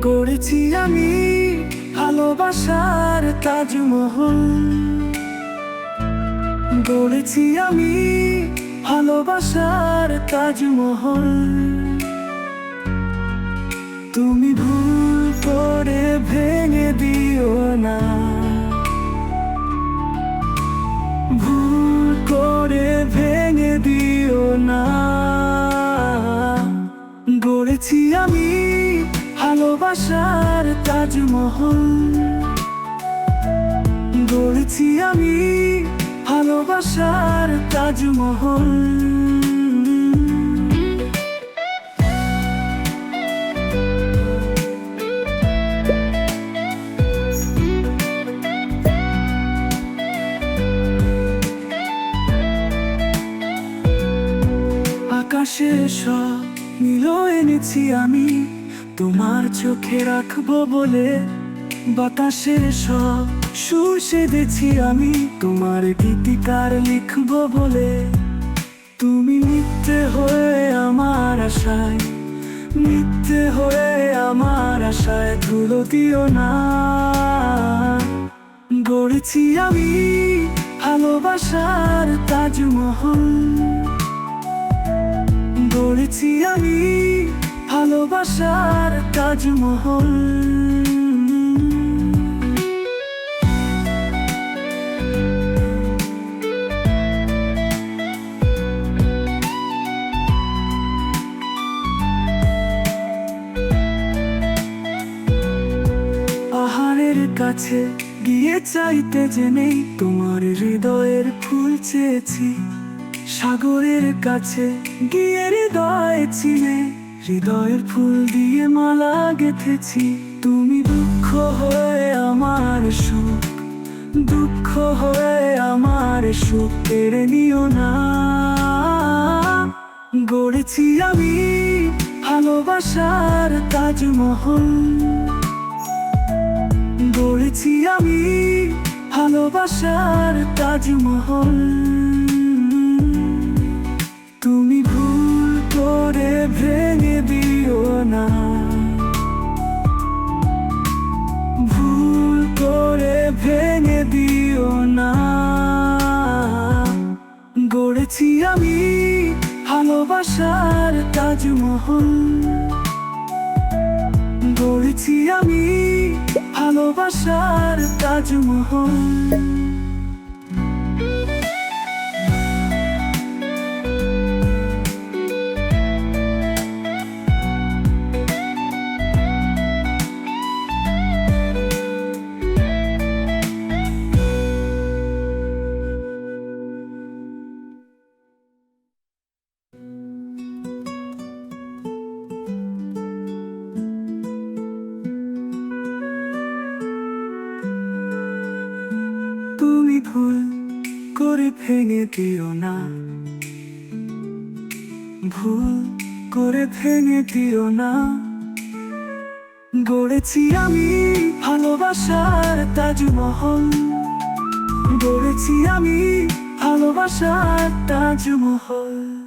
গড়েছি আমি ভালোবাসার তাজমহল। গড়েছি আমি ভালোবাসার তাজমহল। তুমি ভুল করে ভেঙে দিও না। ভুল করে ভেঙে দিও না। গড়েছি আমি ভালোবাসার তাজমহল। গড়েছি আমি ভালোবাসার তাজমহল। আকাশে সব মিলো এনেছি আমি। তোমার চোখে রাখব বলে বাতাসে সব সুর সেধেছি আমি। তোমার গীতিকার লিখব বলে তুমি মিথ্যে হয়ে আমার আশায়, মিথ্যে হয়ে আমার আশায় ধুলো দিও না। গড়েছি আমি ভালোবাসার তাজমহল। গড়েছি আমি ভালোবাসার তাজমহল। পাহাড়ের কাছে গিয়ে চাইতে যে নেই তোমার হৃদয়ের ফুল চেয়েছি। সাগরের কাছে গিয়ে হৃদয় চিনে। হৃদয়ের ফুল দিয়ে মালা গেথেছি। তুমি দুঃখ হয়ে আমার সুখ, দুঃখ হয়ে আমার সুখ কেড়ে নিও না। গড়েছি আমি ভালোবাসার তাজমহল। গড়েছি আমি ভালোবাসার তাজমহল। ভালোবাসার তাজমহল। গড়েছি আমি ভালোবাসার তাজমহল। ভুল করে ভেঙে দিও না। ভুল করে ভেঙে দিও না। গড়েছি আমি ভালোবাসার তাজমহল। গড়েছি আমি ভালোবাসার তাজমহল।